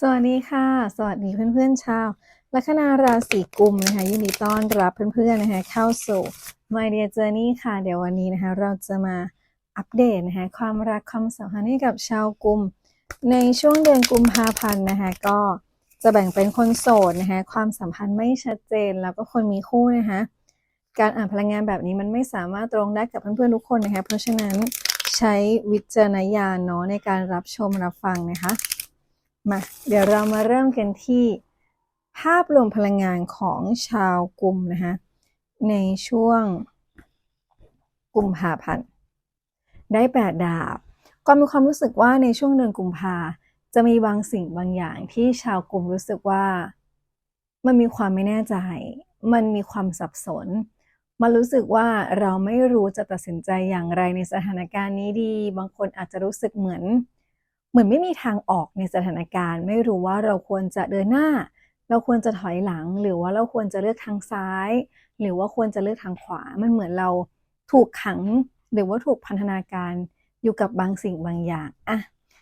สวัสดีค่ะ สวัสดีเพื่อนๆชาวลัคนาราศีกุมนะคะยินดีต้อนรับเพื่อนๆนะคะเข้าสู่ My Dear Journey ค่ะ เดี๋ยววันนี้นะคะเราจะมาอัปเดตนะคะความรักความสัมพันธ์ให้กับชาวกุม ในช่วงเดือนกุมภาพันธ์นะคะก็จะแบ่งเป็นคนโสดนะคะความสัมพันธ์ไม่ชัดเจนแล้วก็คนมีคู่นะคะการอ่านพลังงานแบบนี้มันไม่สามารถตรงได้กับเพื่อนๆทุกคนนะคะเพราะฉะนั้นใช้วิจารณญาณเนาะในการรับชมรับฟังนะคะ มาเดี๋ยวเรามาเริ่มกันที่ภาพรวมพลังงานของชาวกลุ่มนะคะในช่วงกุมภาพันธ์ได้แปดดาบ ก็มีความรู้สึกว่าในช่วงเดือนกุมภาจะมีบางสิ่งบางอย่างที่ชาวกลุ่มรู้สึกว่า มันมีความไม่แน่ใจ มันมีความสับสน มันรู้สึกว่าเราไม่รู้จะตัดสินใจอย่างไรในสถานการณ์นี้ดี บางคนอาจจะรู้สึกเหมือน เหมือนไม่มีทางออกในสถานการณ์ ไม่รู้ว่าเราควรจะเดินหน้า เราควรจะถอยหลัง หรือว่าเราควรจะเลือกทางซ้าย หรือว่าควรจะเลือกทางขวา มันเหมือนเราถูกขัง หรือว่าถูกพันธนาการอยู่กับบางสิ่งบางอย่างอะ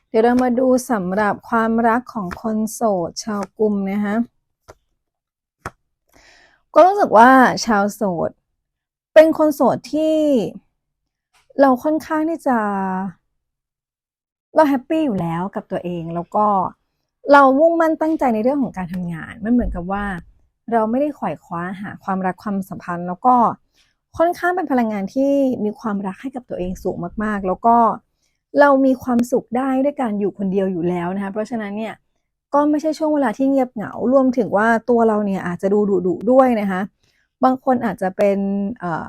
เดี๋ยวเรามาดูสำหรับความรักของคนโสดชาวกลุ่มนะคะก็รู้สึกว่าชาวโสด เป็นคนโสดที่เราค่อนข้างที่จะ เราแฮปปี้อยู่แล้วกับตัวเองแล้วก็เรามุ่งมั่นตั้งใจในเรื่องของการทำงานมันเหมือนกับว่า เราไม่ได้ขวายคว้าหาความรักความสัมพันธ์ แล้วก็ค่อนข้างเป็นพลังงานที่มีความรักให้กับตัวเองสูงมากๆ แล้วก็เรามีความสุขได้ด้วยการอยู่คนเดียวอยู่แล้วนะคะเพราะฉะนั้นเนี่ยก็ไม่ใช่ช่วงเวลาที่เงียบเหงารวมถึงว่าตัวเราเนี่ยอาจจะดูดุดุด้วยนะคะบางคนอาจจะเป็นเอ่อ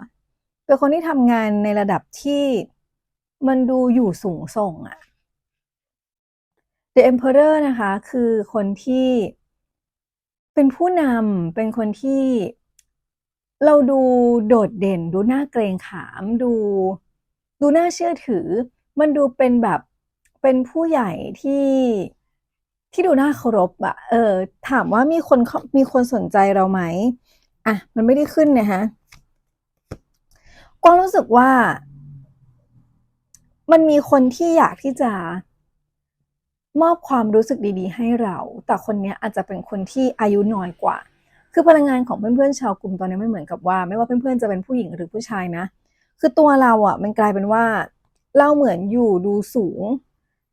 เป็นคนที่ทำงานในระดับที่มันดูอยู่สูงส่งอะ The Emperor นะคะคือคนที่เป็นผู้นำเป็นคนที่เราดูโดดเด่น ดูน่าเกรงขามดูดูน่าเชื่อถือ มันดูเป็นแบบเป็นผู้ใหญ่ที่ที่ดูน่าเคารพอะเออ ถามว่ามีคนมีคนสนใจเราไหมอะ มันไม่ได้ขึ้นนะคะก็รู้สึกว่า มันมีคนที่อยากที่จะ มอบความรู้สึกดีๆ ให้เรา แต่คนนี้อาจจะเป็นคนที่อายุน้อยกว่า คือพลังงานของเพื่อนๆชาวกลุ่มตอนนี้ไม่เหมือนกับว่า ไม่ว่าเพื่อนๆจะเป็นผู้หญิงหรือผู้ชายนะ คือตัวเราอะมันกลายเป็นว่า เราเหมือนอยู่ดูสูง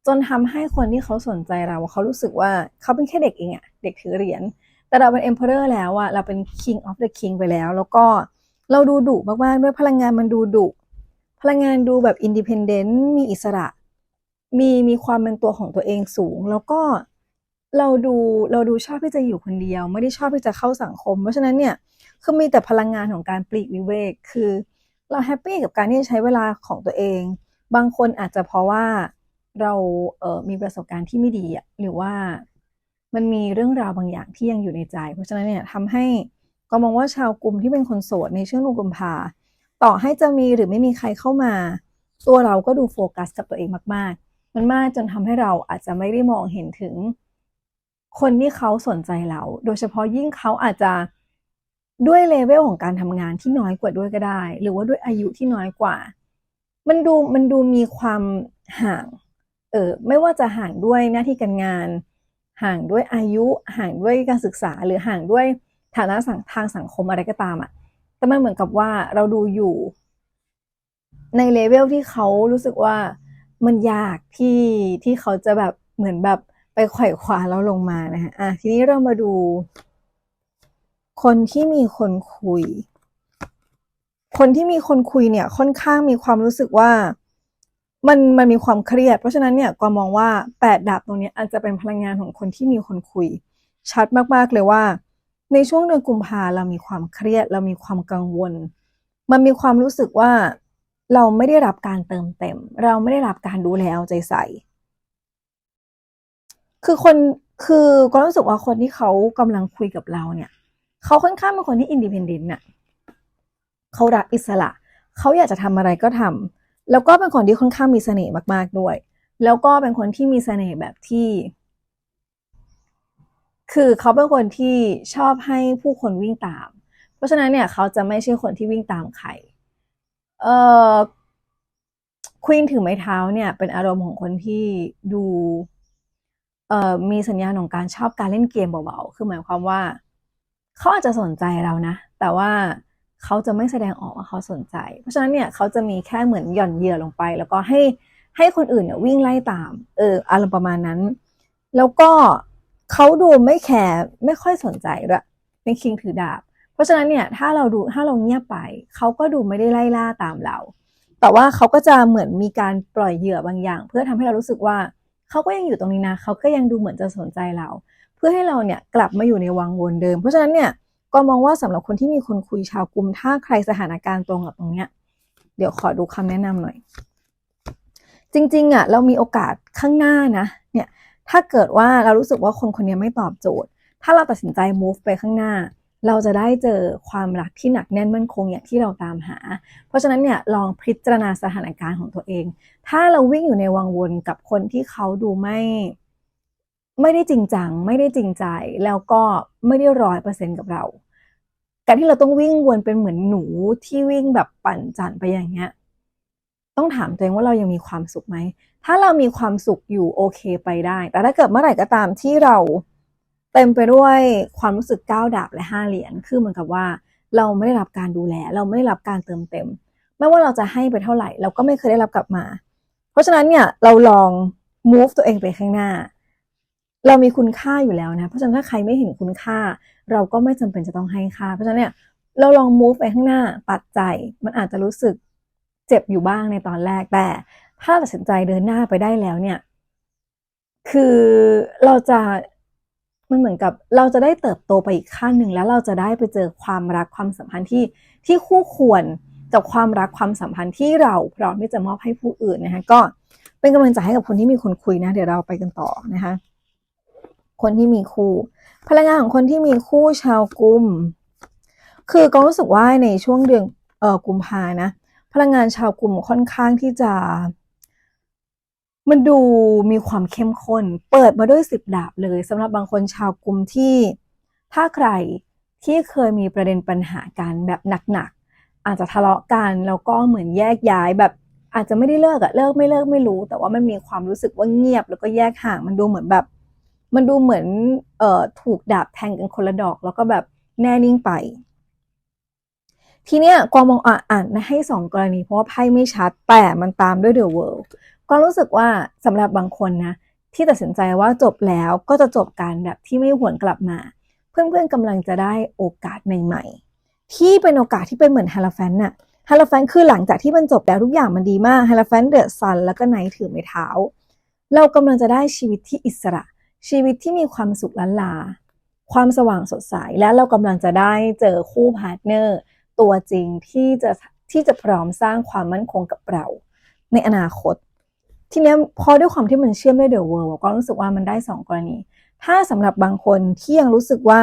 จนทำให้คนที่เขาสนใจเราเขารู้สึกว่าเขาเป็นแค่เด็กเองอะเด็กถือเหรียญแต่เราเป็น emperor แล้วอะเราเป็น king of the king ไปแล้ว แล้วก็เราดูดุมากๆด้วยพลังงานมันดูดุพลังงานดูแบบ independent มีอิสระ มีมีความเป็นตัวของตัวเองสูง แล้วก็เราดูเราดูชอบที่จะอยู่คนเดียว ไม่ได้ชอบที่จะเข้าสังคม เพราะฉะนั้นเนี่ยคือมีแต่พลังงานของการปลีกวิเวก คือ เราแฮปปี้กับการที่ใช้เวลาของตัวเอง บางคนอาจจะเพราะว่าเราเอ่อมีประสบการณ์ที่ไม่ดีอะหรือว่ามันมีเรื่องราวบางอย่างที่ยังอยู่ในใจ เพราะฉะนั้นเนี่ยทำให้ก็มองว่าชาวกลุ่มที่เป็นคนโสดในช่วงลูกกุมภาต่อให้จะมีหรือไม่มีใครเข้ามา ตัวเราก็ดูโฟกัสกับตัวเองมากๆ มันมากจนทำให้เราอาจจะไม่ได้มองเห็นถึง คนที่เขาสนใจเรา โดยเฉพาะยิ่งเขาอาจจะด้วยเลเวลของการทำงานที่น้อยกว่าด้วยก็ได้ หรือว่าด้วยอายุที่น้อยกว่า มันดูมันดูมีความห่าง เออไม่ว่าจะห่างด้วยหน้าที่การงาน ห่างด้วยอายุ ห่างด้วยการศึกษา หรือห่างด้วยฐานะสังทางสังคมอะไรก็ตามอะ แต่มันเหมือนกับว่าเราดูอยู่ ในเลเวลที่เขารู้สึกว่า มันยากที่ที่เขาจะแบบเหมือนแบบไปไขว่คว้าเราลงมานะฮะอะทีนี้เรามาดู คนที่มีคนคุย คนที่มีคนคุยเนี่ยค่อนข้างมีความรู้สึกว่ามันมันมีความเครียด เพราะฉะนั้นเนี่ยก็มองว่าแปดดาบตรงนี้อาจจะเป็นพลังงานของคนที่มีคนคุย ชัดมากๆเลยว่า ในช่วงเดือนกุมภาเรามีความเครียด เรามีความกังวล มันมีความรู้สึกว่า เราไม่ได้รับการเติมเต็ม เราไม่ได้รับการดูแลเอาใจใส่ คือคนคือก็รู้สึกว่าคนที่เขากำลังคุยกับเราเนี่ย เขาค่อนข้างเป็นคนที่อินดิเพนเดนต์น่ะเขารักอิสระ เขาอยากจะทำอะไรก็ทำแล้วก็เป็นคนที่ค่อนข้างมีเสน่ห์มาก ๆด้วย แล้วก็เป็นคนที่มีเสน่ห์แบบที่ คือเขาเป็นคนที่ชอบให้ผู้คนวิ่งตาม เพราะฉะนั้นเนี่ยเขาจะไม่ใช่คนที่วิ่งตามใคร เอ่อควีนถือไม้เท้าเนี่ย เป็นอารมณ์ของคนที่ดูเอ่อมีสัญญาณของการชอบการเล่นเกมเบาๆ คือหมายความว่า เขาอาจจะสนใจเรานะ แต่ว่าเขาจะไม่แสดงออกว่าเขาสนใจ เพราะฉะนั้นเนี่ยเขาจะมีแค่เหมือนหย่อนเหยื่อลงไป แล้วก็ให้ให้คนอื่นเนี่ยวิ่งไล่ตาม เอออารมณ์ประมาณนั้น แล้วก็เขาดูไม่แคร์ไม่ค่อยสนใจด้วยเป็นคิงถือดาบ เพราะฉะนั้นเนี่ยถ้าเราดูถ้าเราเงียบไป เขาก็ดูไม่ได้ไล่ล่าตามเรา แต่ว่าเขาก็จะเหมือนมีการปล่อยเหยื่อบางอย่าง เพื่อทำให้เรารู้สึกว่าเขาก็ยังอยู่ตรงนี้นะเขาก็ยังดูเหมือนจะสนใจเรา เพื่อให้เราเนี่ยกลับมาอยู่ในวังวนเดิม เพราะฉะนั้นเนี่ยก็มองว่าสำหรับคนที่มีคนคุยชาวกลุ่มถ้าใครสถานการณ์ตรงกับตรงเนี้ยเดี๋ยวขอดูคำแนะนำหน่อย จริงๆอะเรามีโอกาสข้างหน้านะเนี่ยถ้าเกิดว่าเรารู้สึกว่าคนคนนี้ไม่ตอบโจทย์ ถ้าเราตัดสินใจ move ไปข้างหน้า เราจะได้เจอความรักที่หนักแน่นมั่นคงอย่างที่เราตามหา เพราะฉะนั้นเนี่ยลองพิจารณาสถานการณ์ของตัวเอง ถ้าเราวิ่งอยู่ในวังวนกับคนที่เขาดูไม่ไม่ได้จริงจัง ไม่ได้จริงใจ แล้วก็ไม่ได้ร้อยเปอร์เซ็นกับเรา การที่เราต้องวิ่งวนเป็นเหมือนหนูที่วิ่งแบบปั่นจันไปอย่างเงี้ย ต้องถามตัวเองว่าเรายังมีความสุขไหม ถ้าเรามีความสุขอยู่โอเคไปได้ แต่ถ้าเกิดเมื่อไหร่ก็ตามที่เรา เต็มไปด้วยความรู้สึกก้าวดาบและห้าเหรียญคือเหมือนกับว่า เราไม่ได้รับการดูแล เราไม่ได้รับการเติมเต็ม ไม่ว่าเราจะให้ไปเท่าไหร่ เราก็ไม่เคยได้รับกลับมา เพราะฉะนั้นเนี่ยเราลอง move ตัวเองไปข้างหน้า เรามีคุณค่าอยู่แล้วนะ เพราะฉะนั้นถ้าใครไม่เห็นคุณค่า เราก็ไม่จำเป็นจะต้องให้ค่า เพราะฉะนั้นเนี่ยเราลอง move ไปข้างหน้าตัดใจ มันอาจจะรู้สึกเจ็บอยู่บ้างในตอนแรก แต่ถ้าตัดสินใจเดินหน้าไปได้แล้วเนี่ย คือเราจะ มันเหมือนกับเราจะได้เติบโตไปอีกขั้นหนึ่งแล้วเราจะได้ไปเจอความรักความสัมพันธ์ที่ที่คู่ควรกับความรักความสัมพันธ์ที่เราพร้อมที่จะมอบให้ผู้อื่นนะคะก็เป็นกำลังใจให้กับคนที่มีคนคุยนะ เดี๋ยวเราไปกันต่อนะคะคนที่มีคู่ พลังงานของคนที่มีคู่ชาวกุม คือก็รู้สึกว่าในช่วงเดือนเอ่อกุมภานะ พลังงานชาวกลุ่มค่อนข้างที่จะ มันดูมีความเข้มข้น เปิดมาด้วยสิบดาบเลยสำหรับบางคนชาวกลุ่มที่ถ้าใครที่เคยมีประเด็นปัญหากันแบบหนักๆอาจจะทะเลาะกันแล้วก็เหมือนแยกย้ายแบบอาจจะไม่ได้เลิกอะเลิกไม่เลิกไม่รู้ แต่ว่ามันมีความรู้สึกว่าเงียบแล้วก็แยกห่างมันดูเหมือนแบบ มันดูเหมือนเอ่อถูกดาบแทงกันคนละดอก แล้วก็แบบแน่นิ่งไป ทีเนี้ยกวางมองอ่านให้สองกรณีเพราะว่าไพ่ไม่ชัดแต่มันตามด้วย ก็รู้สึกว่าสำหรับบางคนนะที่ตัดสินใจว่าจบแล้วก็จะจบการแบบที่ไม่หวนกลับมา เพื่อนๆกำลังจะได้โอกาสใหม่ๆ ที่เป็นโอกาสที่เป็นเหมือนฮาราแฟนน่ะฮาราแฟนคือหลังจากที่มันจบแล้วทุกอย่างมันดีมากฮาราแฟนเดอะซันแล้วก็ไนท์ถือไม้เท้า เรากำลังจะได้ชีวิตที่อิสระ ชีวิตที่มีความสุขล้านลา ความสว่างสดใสและเรากำลังจะได้เจอคู่พาร์ทเนอร์ตัวจริงที่จะที่จะพร้อมสร้างความมั่นคงกับเรา ในอนาคต ทีเนี้ยพอด้วยความที่มันเชื่อมด้วยเดอะเวิลด์ก็รู้สึกว่ามันได้สองกรณี ถ้าสำหรับบางคนที่ยังรู้สึกว่า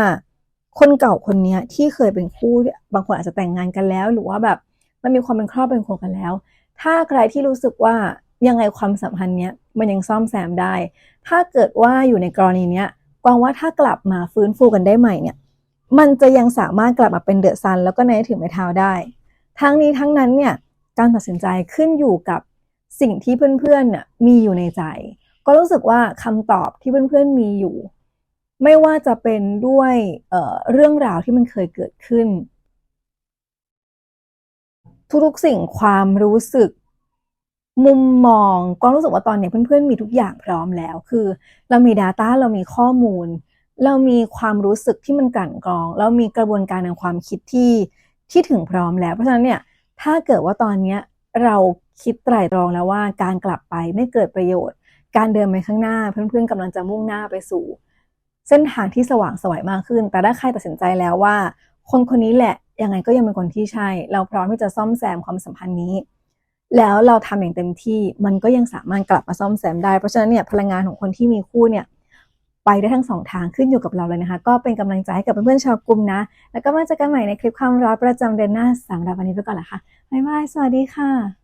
คนเก่าคนเนี้ยที่เคยเป็นคู่บางคนอาจจะแต่งงานกันแล้ว หรือว่าแบบมันมีความเป็นครอบเป็นครัวกันแล้ว ถ้าใครที่รู้สึกว่ายังไงความสัมพันธ์เนี้ยมันยังซ่อมแซมได้ ถ้าเกิดว่าอยู่ในกรณีเนี้ยกวางว่าถ้ากลับมาฟื้นฟูกันได้ใหม่เนี่ย มันจะยังสามารถกลับมาเป็นเดอะซันแล้วก็ในถือไม้เท้าได้ ทั้งนี้ทั้งนั้นเนี่ยการตัดสินใจขึ้นอยู่กับ สิ่งที่เพื่อนๆน่ะมีอยู่ในใจ ก็รู้สึกว่าคำตอบที่เพื่อนๆมีอยู่ ไม่ว่าจะเป็นด้วยเเรื่องราวที่มันเคยเกิดขึ้น ทุกๆสิ่งความรู้สึก มุมมองก็รู้สึกว่าตอนนี้เพื่อนๆมีทุกอย่างพร้อมแล้ว คือ เรามี Data เรามีข้อมูล เรามีความรู้สึกที่มันกั่นกรอง เรามีกระบวนการทางความคิดที่ที่ถึงพร้อมแล้ว เพราะฉะนั้นเนี่ยถ้าเกิดว่าตอนเนี้ยเรา คิดไตร่ตรองแล้วว่าการกลับไปไม่เกิดประโยชน์ การเดินไปข้างหน้าเพื่อนๆกำลังจะมุ่งหน้าไปสู่ เส้นทางที่สว่างสวยมากขึ้น แต่ถ้าใครตัดสินใจแล้วว่า คนคนนี้แหละยังไงก็ยังเป็นคนที่ใช่ เราพร้อมที่จะซ่อมแซมความสัมพันธ์นี้ แล้วเราทำอย่างเต็มที่มันก็ยังสามารถกลับมาซ่อมแซมได้เพราะฉะนั้นเนี่ยพลังงานของคนที่มีคู่เนี่ยไปได้ทั้งสองทางขึ้นอยู่กับเราเลยนะคะ ก็เป็นกำลังใจให้กับเพื่อนๆชาวกลุ่มนะ แล้วก็มาเจอกันใหม่ในคลิปความรักประจำเดือนหน้าสำหรับวันนี้ไปก่อนละค่ะบ๊ายบายสวัสดีค่ะ